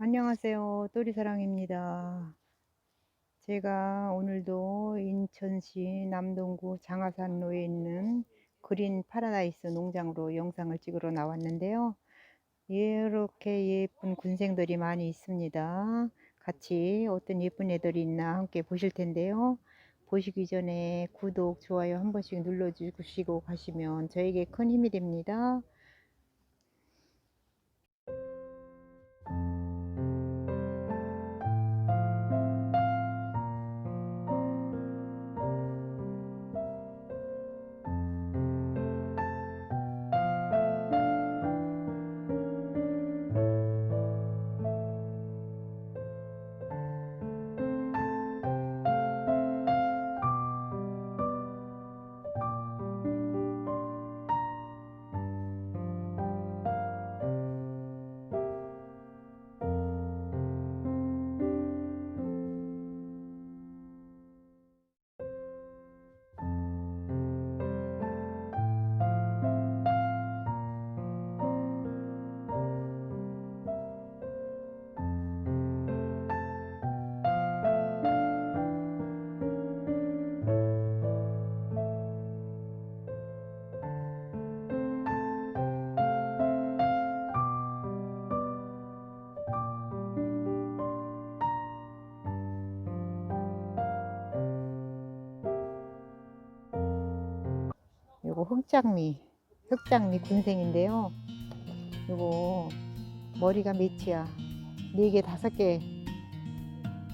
안녕하세요. 또리사랑입니다. 제가 오늘도 인천시 남동구 장하산로에 있는 그린 파라다이스 농장으로 영상을 찍으러 나왔는데요. 이렇게 예쁜 군생들이 많이 있습니다. 같이 어떤 예쁜 애들이 있나 함께 보실 텐데요. 보시기 전에 구독, 좋아요 한 번씩 눌러주시고 가시면 저에게 큰 힘이 됩니다. 흑장미, 흑장미 군생인데요. 요거 머리가 매치야. 4개, 5개.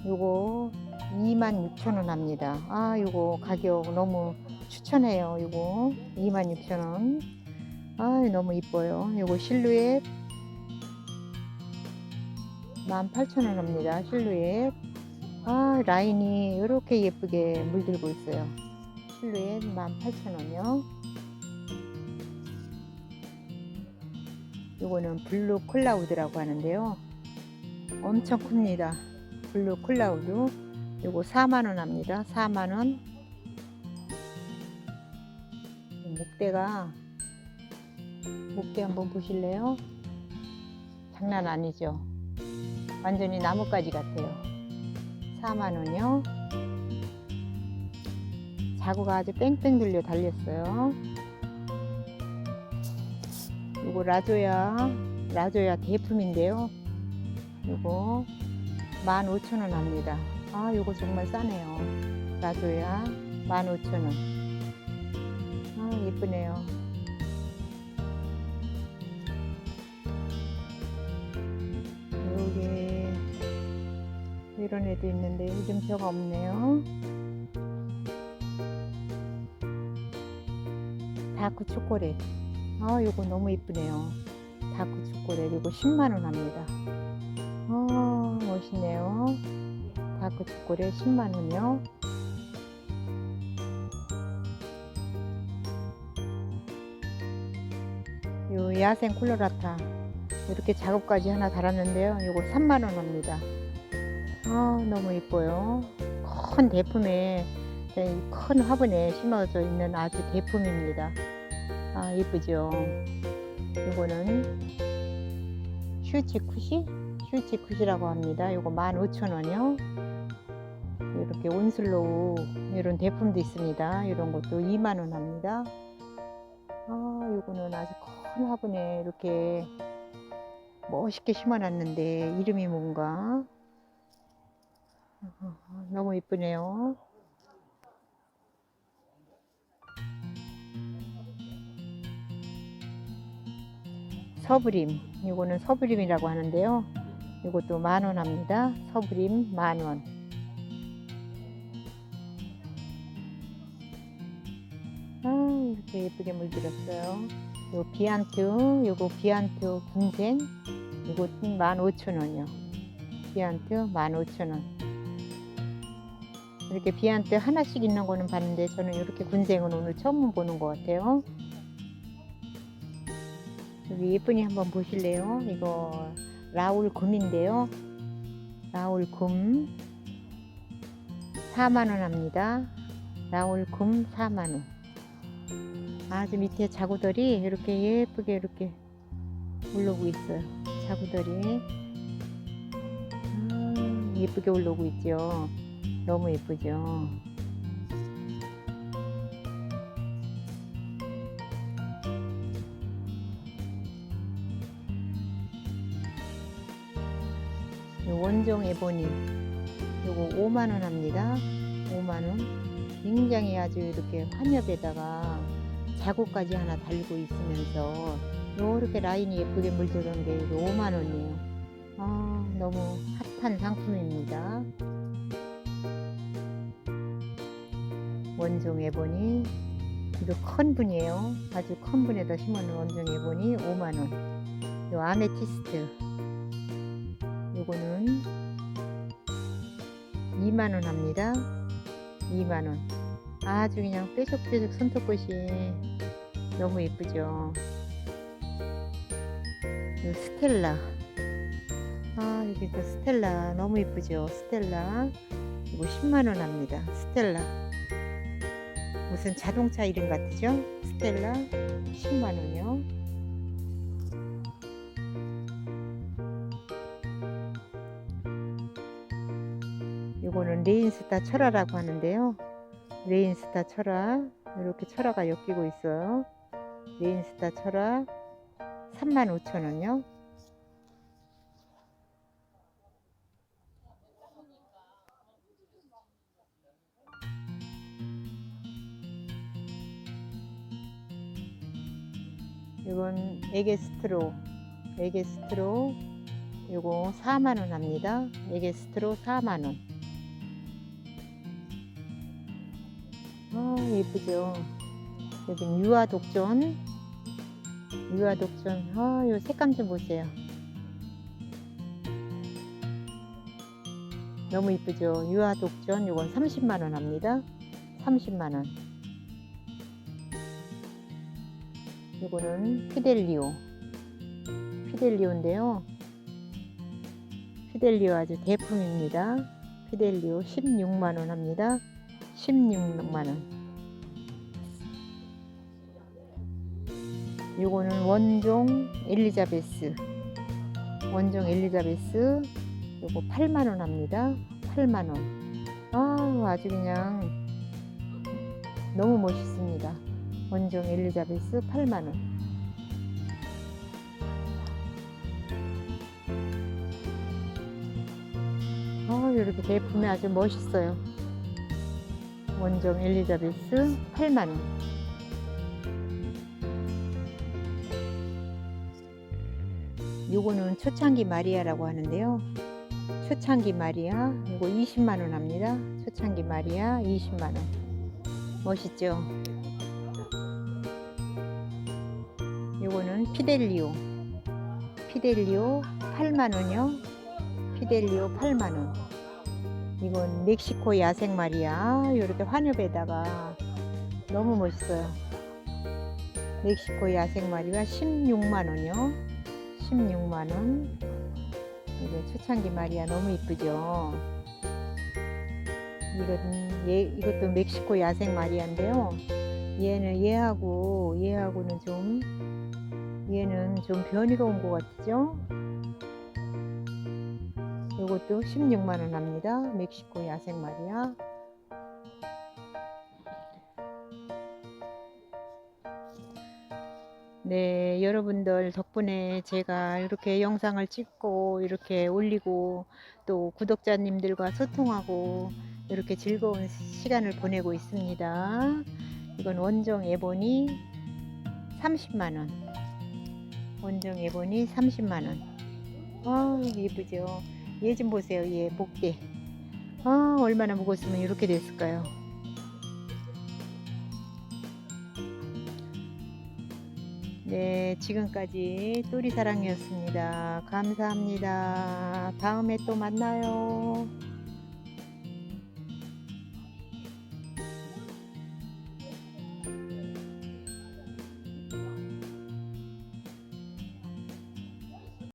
요거 26,000원 합니다. 아, 요거 가격 너무 추천해요. 요거 26,000원. 아, 너무 이뻐요. 요거 실루엣 18,000원 합니다. 실루엣. 아, 라인이 이렇게 예쁘게 물들고 있어요. 실루엣 18,000원이요. 요거는 블루 클라우드라고 하는데요. 엄청 큽니다. 블루 클라우드. 요거 4만원 합니다. 4만원. 목대가, 목대 한번 보실래요? 장난 아니죠? 완전히 나뭇가지 같아요. 4만원이요. 자구가 아주 뺑뺑 돌려 달렸어요. 요거 라조야, 라조야 대품인데요. 요거 15,000원 합니다. 아, 요거 정말 싸네요. 라조야 15,000원. 아, 예쁘네요. 여기 이런 애도 있는데 요즘 저가 없네요. 다크 초콜릿. 아, 요거 너무 이쁘네요. 다크 초콜릿. 이거 10만원 합니다. 아, 멋있네요. 다크 초콜릿 10만원이요. 요 야생 콜로라타. 이렇게 작업까지 하나 달았는데요. 요거 3만원 합니다. 아, 너무 이뻐요. 큰 대품에, 큰 화분에 심어져 있는 아주 대품입니다. 아, 예쁘죠? 이거는 슈치 쿠시? 슈치 쿠시라고 합니다. 이거 15,000원이요. 이렇게 온슬로우 이런 대품도 있습니다. 이런 것도 2만원 합니다. 아, 이거는 아주 큰 화분에 이렇게 멋있게 심어놨는데 이름이 뭔가 너무 이쁘네요. 서브림. 이거는 서브림이라고 하는데요. 이것도 만원 합니다. 서브림 만원. 아 이렇게 예쁘게 물들었어요. 요 비안트 요거 비안트 군생. 이것은 15,000원이요. 비안트 15,000원. 이렇게 비안트 하나씩 있는 거는 봤는데 저는 이렇게 군생은 오늘 처음 보는 것 같아요 여기 예쁜이 한번 보실래요? 이거 라울 금인데요. 라울 금 4만원 합니다. 라울 금 4만원. 아주 밑에 자구들이 이렇게 예쁘게 이렇게 올라오고 있어요. 자구들이 예쁘게 올라오고 있죠. 너무 예쁘죠. 원종 에보니 요거 5만원 합니다. 5만원. 굉장히 아주 이렇게 환엽에다가 자구까지 하나 달고 있으면서 요렇게 라인이 예쁘게 물들어온 게 이거 5만원이에요. 아 너무 핫한 상품입니다. 원종 에보니 이거 큰 분이에요. 아주 큰 분에다 심어놓은 원종 에보니 5만원. 요 아메티스트 요거는 2만원 합니다. 2만원. 아주 그냥 뾰족뾰족 손톱끝이 너무 예쁘죠? 요 스텔라. 아 여기 또 스텔라. 너무 예쁘죠? 스텔라. 이거 10만원 합니다. 스텔라. 무슨 자동차 이름 같으죠? 스텔라 10만원이요 레인스타 철화라고 하는데요. 레인스타 철화 이렇게 철화가 엮이고 있어요. 레인스타 철화 35,000원요. 이건 에게 스트로 에게 스트로 요거 4만원 합니다. 에게 스트로 4만원. 아, 예쁘죠? 여기 유화 독전. 유화 독전. 아, 요 색감 좀 보세요. 너무 이쁘죠? 유화 독전. 요건 30만원 합니다. 30만원. 요거는 피델리오. 피델리오인데요. 피델리오 아주 대품입니다. 피델리오 16만원 합니다. 16만원. 요거는 원종 엘리자베스. 원종 엘리자베스. 요거 8만원 합니다. 8만원. 아, 아주 그냥 너무 멋있습니다. 원종 엘리자베스 8만원. 아, 이렇게 제품이 아주 멋있어요. 원종 엘리자베스 8만원. 요거는 초창기 마리아라고 하는데요. 초창기 마리아, 이거 20만원 합니다. 초창기 마리아 20만원. 멋있죠? 요거는 피델리오. 피델리오 8만원이요. 피델리오 8만원. 이건 멕시코 야생 말이야. 이렇게 환엽에다가 너무 멋있어요. 멕시코 야생 말이가 16만원이요. 16만원. 이거 초창기 말이야. 너무 이쁘죠? 이건 얘, 이것도 멕시코 야생 마리아인데요. 얘는 얘하고 얘하고는 좀 얘는 좀 변이가 온 것 같죠? 이것도 16만원 합니다. 멕시코 야생 마리아. 네, 여러분들 덕분에 제가 이렇게 영상을 찍고 이렇게 올리고 또 구독자님들과 소통하고 이렇게 즐거운 시간을 보내고 있습니다. 이건 원정 에보니 30만원. 원정 에보니 30만원. 아, 예쁘죠? 얘 좀 보세요. 얘 목대. 아, 얼마나 무거웠으면 이렇게 됐을까요? 네, 지금까지 또리사랑이었습니다. 감사합니다. 다음에 또 만나요.